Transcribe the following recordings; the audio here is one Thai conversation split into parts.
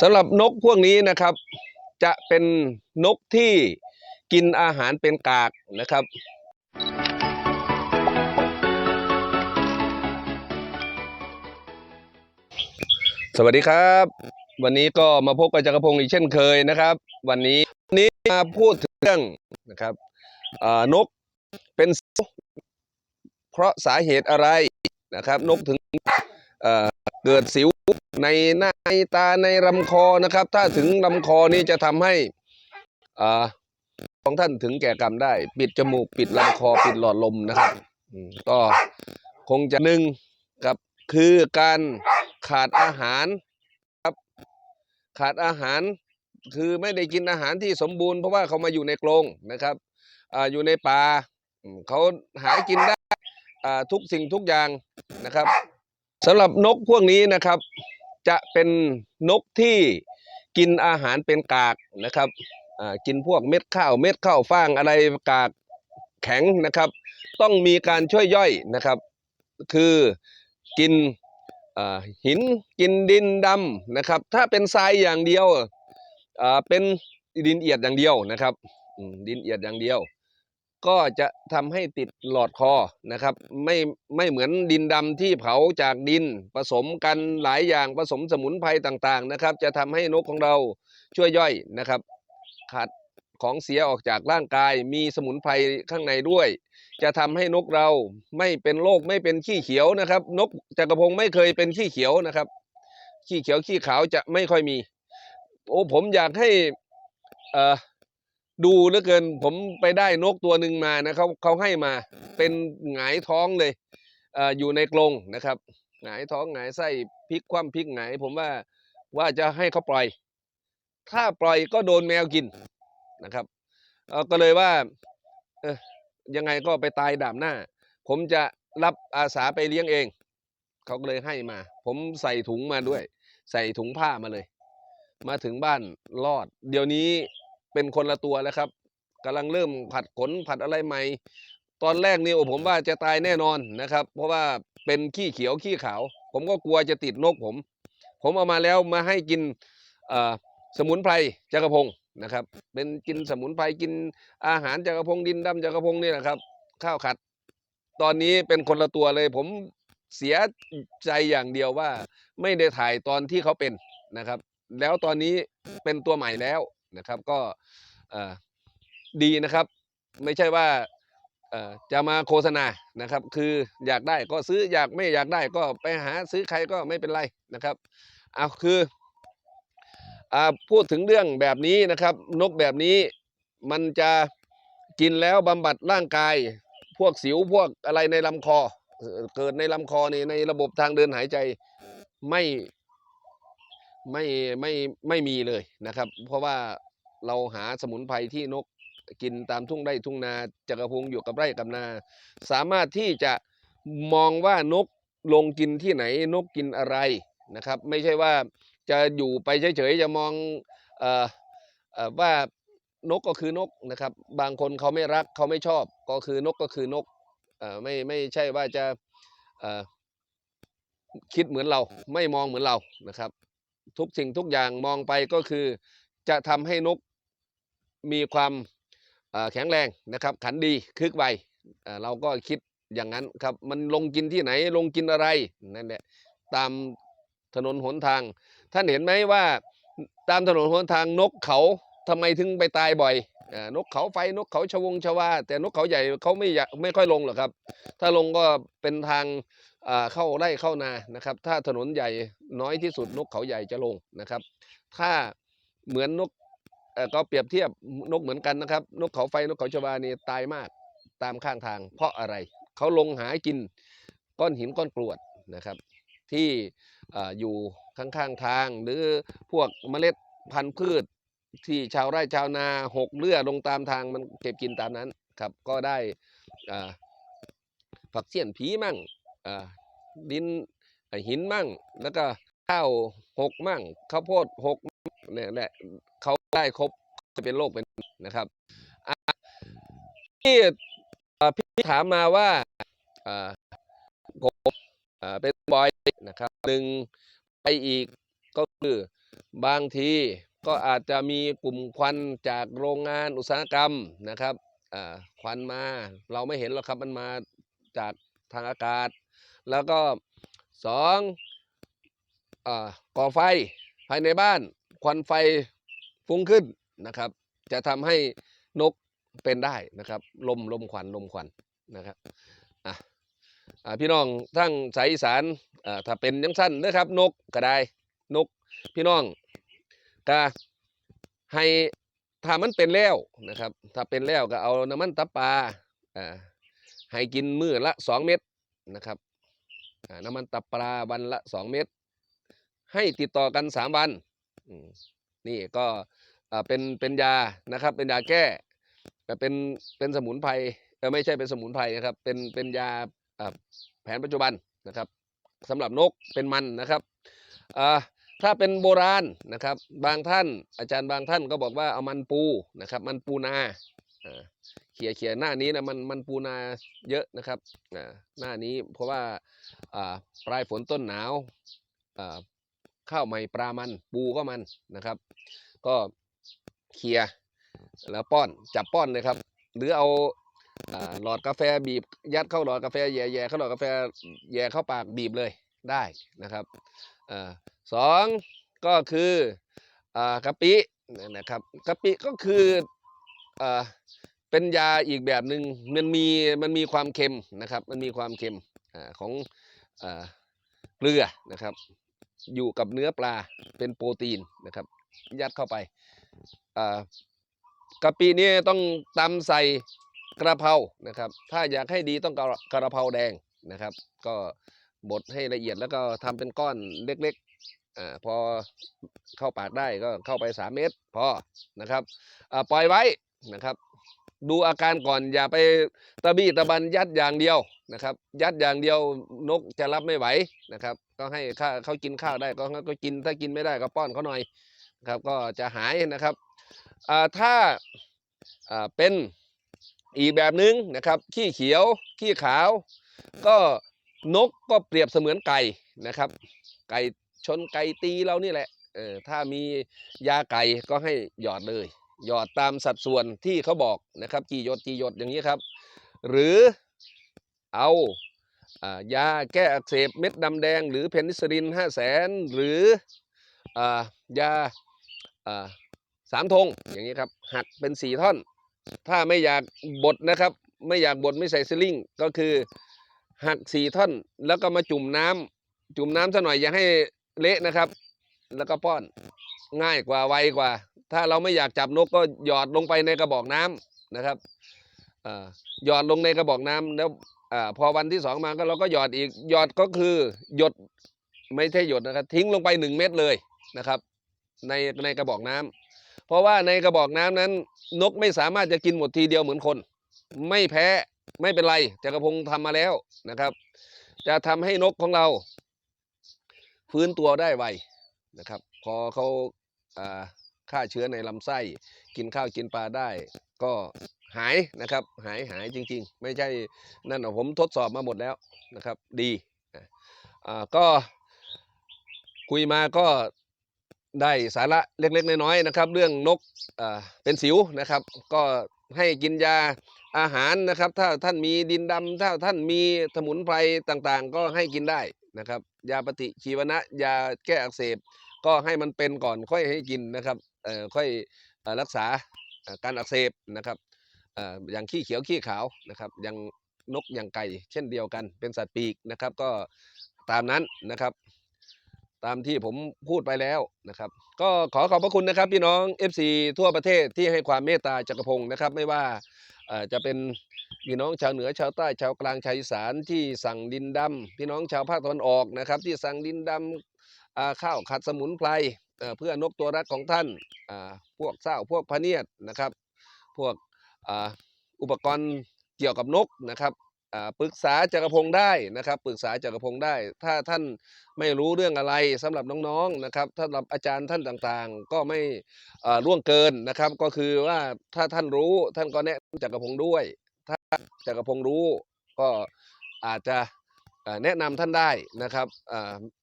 สำหรับนกพวกนี้นะครับ จะเป็นนกที่กินอาหารเป็นกากนะครับ สวัสดีครับ วันนี้ก็มาพบกับจักรพงศ์อีกเช่นเคยนะครับ วันนี้นี้มาพูดถึงเรื่องนะครับนกเป็นเพราะสาเหตุอะไรนะครับ นกถึง เกิดสิวในหน้าในตาในลำคอนะครับ ถ้าถึงลำคอนี่จะทำให้อ่าของท่านถึงแก่กรรมได้ ปิดจมูกปิดลำคอปิดหลอดลมนะครับก็คงจะหนึ่งกับคือการขาดอาหารครับ ขาดอาหารคือไม่ได้กินอาหารที่สมบูรณ์เพราะว่าเขามาอยู่ในกรงนะครับอ่าอยู่ในป่าเขาหากินได้อ่าทุกสิ่งทุกอย่างนะครับ สำหรับนกพวกนี้นะครับ จะเป็นนกที่กินอาหารเป็นกากนะครับกินพวกเม็ดข้าวเม็ดข้าวฟ่างอะไรกากแข็งนะครับ ต้องมีการช่วยย่อยนะครับ คือกินหินกินดินดำนะครับ ถ้าเป็นทรายอย่างเดียวเป็นดินเอียดอย่างเดียวนะครับดินเอียดอย่างเดียว ก็จะทำให้ติดหลอดคอนะครับ ไม่ไม่เหมือนดินดำที่เผาจากดินผสมกันหลายอย่างผสมสมุนไพรต่างๆนะครับ จะทำให้นกของเราช่วยย่อยนะครับ ขาดของเสียออกจากร่างกายมีสมุนไพรข้างในด้วย จะทำให้นกเราไม่เป็นโรคไม่เป็นขี้เขียวนะครับ นกจักรพงไม่เคยเป็นขี้เขียวนะครับ ขี้เขียวขี้ขาวจะไม่ค่อยมี โอ้ผมอยากให้เอ่อ ดูเหลือเกินผมไปได้นกตัวหนึ่งมานะเขาเขาให้มาเป็นหงายท้องเลยเอ่ออยู่ในกรงนะครับ หงายท้องหงายไส้พลิกคว่ำพลิกหงายผมว่าว่าจะให้เขาปล่อย ถ้าปล่อยก็โดนแมวกินนะครับเออก็เลยว่าเออยังไงก็ไปตายดาบหน้า ผมจะรับอาสาไปเลี้ยงเอง เขาก็เลยให้มา ผมใส่ถุงมาด้วย ใส่ถุงผ้ามาเลย มาถึงบ้านรอด เดี๋ยวนี้ เป็นคนละตัวแล้วครับกำลังเริ่มผัดขนผัดอะไรใหม่ ตอนแรกนี่โอ้ผมว่าจะตายแน่นอนนะครับ เพราะว่าเป็นขี้เขียวขี้ขาว ผมก็กลัวจะติดนกผม ผมเอามาแล้วมาให้กินสมุนไพรจักรพงนะครับ เป็นกินสมุนไพรกินอาหารจักรพงดินดำจักรพงนี่แหละครับ ข้าวขัด ตอนนี้เป็นคนละตัวเลย ผมเสียใจอย่างเดียวว่า ไม่ได้ถ่ายตอนที่เขาเป็นนะครับ แล้วตอนนี้เป็นตัวใหม่แล้ว นะครับ ก็ดีนะครับ ไม่ใช่ว่าจะมาโฆษณานะครับ คืออยากได้ก็ซื้ออยากไม่อยากได้ก็ไปหาซื้อใครก็ไม่เป็นไรนะครับเอาคืออพูดถึงเรื่องแบบนี้นะครับ นกแบบนี้มันจะกินแล้วบำบัดร่างกาย พวกสิวพวกอะไรในลำคอเอ่อเกิดในลำคอนี่ในระบบทางเดินหายใจไม่ ไม่ไม่ไม่มีเลยนะครับ เพราะว่าเราหาสมุนไพรที่นกกินตามทุ่งไร่ทุ่งนาจักรพงอยู่กับไร่กับนา สามารถที่จะมองว่านกลงกินที่ไหนนกกินอะไรนะครับ ไม่ใช่ว่าจะอยู่ไปเฉยๆจะมองออว่านกก็คือนกนะครับ บางคนเขาไม่รักเขาไม่ชอบก็คือนกก็คือนกอไม่ไม่ใช่ว่าจะคิดเหมือนเราไม่มองเหมือนเรานะครับ ทุกสิ่งทุกอย่างมองไปก็คือ จะทำให้นกมีความแข็งแรงนะครับ ขันดีคึกไวเเราก็คิดอย่างนั้นครับ มันลงกินที่ไหนลงกินอะไรนั่นแหละตามถนนหนทาง ท่านเห็นไหมว่าตามถนนหนทางนกเขา ทำไมถึงไปตายบ่อยนกเขาไฟนกเขาชวงชวาแต่นกเขาใหญ่เขาไม่อยากไม่ค่อยลงหรอกครับ ถ้าลงก็เป็นทางเข้าไร่เข้านานะครับ ถ้าถนนใหญ่น้อยที่สุดนกเขาใหญ่จะลงนะครับ ถ้าเหมือนนกก็เปรียบเทียบนกเหมือนกันนะครับ นกเขาไฟนกเขาชวานี่ตายมากตามข้างทาง เพราะอะไรเขาลงหากินก้อนหินก้อนกรวดนะครับ ที่อยู่ข้างๆทางหรือพวกเมล็ดพันธุ์พืช ที่ชาวไร่ชาวนาหกเลือลงตามทางมันเก็บกินตามนั้นครับ ก็ได้ผักเสี้ยนผีมั่งดินหินมั่ง แล้วก็ข้าวหกมั่งข้าวโพดหกเนี่ยแหละเขาได้ครบจะเป็นโรคเป็นนะครับที่พี่ถามมาว่าผมเป็นบอยนะครับหนึ่งไปอีกก็คือบางที ก็อาจจะมีกลุ่มควันจากโรงงานอุตสาหกรรมนะครับควันมาเราไม่เห็นหรอกครับมันมาจากทางอากาศ แล้วก็สองอก่อไฟภายในบ้าน ควันไฟฟุ้งขึ้นนะครับ จะทำให้นกเป็นได้นะครับลมลมควันลมควันนะครับอะพี่น้องทั้งสายอีสานถ้าเป็นยังสั้นนะครับ นกก็ได้นกพี่น้อง ก็ให้ถ้ามันเป็นแล้วนะครับ ถ้าเป็นแล้วก็เอาน้ำมันตับปลาอ่าให้กินมื้อละสองเม็ดนะครับน้ำมันตับปลาวันละสองเม็ดให้ติดต่อกันสามวันนี่ก็อ่าเป็นเป็นยานะครับ เป็นยาแก้แต่เป็นเป็นสมุนไพรไม่ใช่เป็นสมุนไพรนะครับ เป็นเป็นยาอ่าแผนปัจจุบันนะครับสำหรับนกเป็นมันนะครับอ่า ถ้าเป็นโบราณนะครับ บางท่านอาจารย์บางท่านก็บอกว่าเอามันปูนะครับ มันปูนาเขี่ยเขี่ยหน้านี้นะมันมันปูนาเยอะนะครับหน้านี้เพราะว่าปลายฝนต้นหนาวข้าวใหม่ปลามันปูก็มันนะครับ ก็เคลียแล้วป้อนจับป้อนเลยครับ หรือเอาหลอดกาแฟบีบยัดเข้าหลอดกาแฟแย่แย่เข้าหลอดกาแฟแย่เข้าปากบีบเลยได้นะครับ สองก็คือกะปินะครับกะปิก็คืออเป็นยาอีกแบบหนึ่งมันมีมันมีความเค็มนะครับมันมีความเค็มอของอเกลือนะครับ อยู่กับเนื้อปลาเป็นโปรตีนนะครับ ยัดเข้าไปกะปินี่ต้องตำใส่กระเพรานะครับ ถ้าอยากให้ดีต้องกระกระเพราแดงนะครับ ก็บดให้ละเอียดแล้วก็ทำเป็นก้อนเล็ก อ่าพอเข้าปากได้ก็เข้าไปสามเม็ดพอนะครับอ่าปล่อยไว้นะครับ ดูอาการก่อนอย่าไปตะบี้ตะบันยัดอย่างเดียวนะครับ ยัดอย่างเดียวนกจะรับไม่ไหวนะครับ ก็ให้ข้าเขากินข้าวได้ก็ก็กินถ้ากินไม่ได้ก็ป้อนเขาหน่อยนะครับ ก็จะหายนะครับอ่าถ้าอ่าเป็นอีกแบบหนึ่งนะครับ ขี้เขียวขี้ขาว ก็นกก็เปรียบเสมือนไก่นะครับ ไก่ ชนไก่ตีเรานี่แหละเออถ้ามียาไก่ก็ให้หยอดเลย หยอดตามสัดส่วนที่เขาบอกนะครับกี่หยดกี่หยดอย่างนี้ครับ หรือเอาอายาแก้อักเสบเม็ดดำแดง หรือเพนิซิลินห้าแสนหรืออายาอาสามธงอย่างนี้ครับหักเป็นสี่ท่อน ถ้าไม่อยากบดนะครับ ไม่อยากบดไม่ใส่ซิลลิงก็คือหักสี่ท่อน แล้วก็มาจุ่มน้ำจุ่มน้ำซะหน่อยอย่าให้ เละนะครับ แล้วก็ป้อนง่ายกว่าไวกว่า ถ้าเราไม่อยากจับนกก็หยอดลงไปในกระบอกน้ำนะครับหยอดลงในกระบอกน้ำแล้วอพอวันที่สองมาก็เราก็หยอดอีกหยอดก็คือหยดไม่ใช่หยดนะครับ ทิ้งลงไปหนึ่งเม็ดเลยนะครับ ในในกระบอกน้ำเพราะว่าในกระบอกน้ำนั้น นกไม่สามารถจะกินหมดทีเดียวเหมือนคน ไม่แพ้ไม่เป็นไรจักรพงศ์ทำมาแล้วนะครับ จะทำให้นกของเรา ฟื้นตัวได้ไวนะครับ พอเขาฆ่าเชื้อในลำไส้ กินข้าวกินปลาได้ ก็หายนะครับ หายหายจริง ๆ ไม่ใช่นั่นผมทดสอบมาหมดแล้วนะครับ ดีอ่าก็คุยมาก็ได้สาระเล็กๆน้อยๆนะครับ เรื่องนกเป็นสิวนะครับ ก็ให้กินยาอาหารนะครับ ถ้าท่านมีดินดำถ้าท่านมีสมุนไพรต่างๆ ก็ให้กินได้นะครับ ยาปฏิชีวนะ ยาแก้อักเสบ ก็ให้มันเป็นก่อนค่อยให้กินนะครับเอ่อค่อยอรักษาการอักเสบนะครับเอ่ออย่างขี้เขียวขี้ขาวนะครับอย่างนกอย่างไก่ เช่นเดียวกัน เป็นสัตว์ปีกนะครับก็ตามนั้นนะครับ ตามที่ผมพูดไปแล้วนะครับ ก็ขอขอบพระคุณนะครับพี่น้อง FC ทั่วประเทศที่ให้ความเมตตาจักรพงศ์นะครับ ไม่ว่าจะเป็น พี่น้องชาวเหนือชาวใต้ชาวกลางชาวอีสานที่สั่งดินดำพี่น้องชาวภาคตะวันออกนะครับ ที่สั่งดินดำอ่าข้าวขัดสมุนไพรเพื่อนกตัวรักของท่านพวกเศร้าพวกพะเนียดนะครับ พวกอ,อุปกรณ์เกี่ยวกับนกนะครับปรึกษาจักรพงศ์ได้นะครับ ปรึกษาจักรพงศ์ได้ ถ้าท่านไม่รู้เรื่องอะไรสำหรับน้องๆนะครับสำหรับอาจารย์ท่านต่างๆ ก็ไม่อ่าล่วงเกินนะครับ ก็คือว่าถ้าท่านรู้ท่านก็แนะนำจักรพงศ์ด้วย จักรพงศ์รู้ก็อาจจะแนะนำท่านได้นะครับ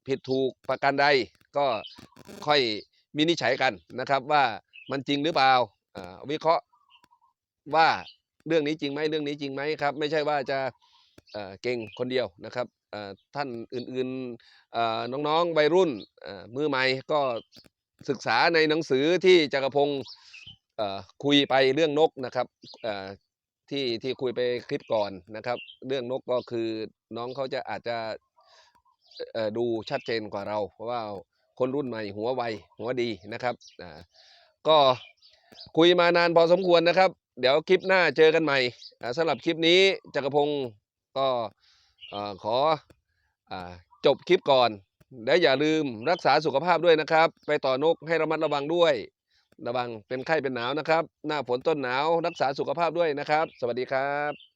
ผิดถูกประการใดก็ค่อยวินิจฉัยกันนะครับว่ามันจริงหรือเปล่าวิเคราะห์ว่าเรื่องนี้จริงไหมเรื่องนี้จริงไหมครับ ไม่ใช่ว่าจะเเก่งคนเดียวนะครับท่านอื่นๆน้องๆวัยรุ่นมือใหม่ก็ศึกษาในหนังสือที่จักรพงศ์คุยไปเรื่องนกนะครับ ที่ที่คุยไปคลิปก่อนนะครับ เรื่องนกก็คือน้องเขาจะอาจจะดูชัดเจนกว่าเรา เพราะว่าคนรุ่นใหม่หัวไวหัวดีนะครับอ่าก็คุยมานานพอสมควรนะครับ เดี๋ยวคลิปหน้าเจอกันใหม่สำหรับคลิปนี้จักรพงศ์ก็ขออจบคลิปก่อน และอย่าลืมรักษาสุขภาพด้วยนะครับ ไปต่อนกให้ระมัดระวังด้วย ระวังเป็นไข้เป็นหนาวนะครับ หน้าฝนต้นหนาว รักษาสุขภาพด้วยนะครับ สวัสดีครับ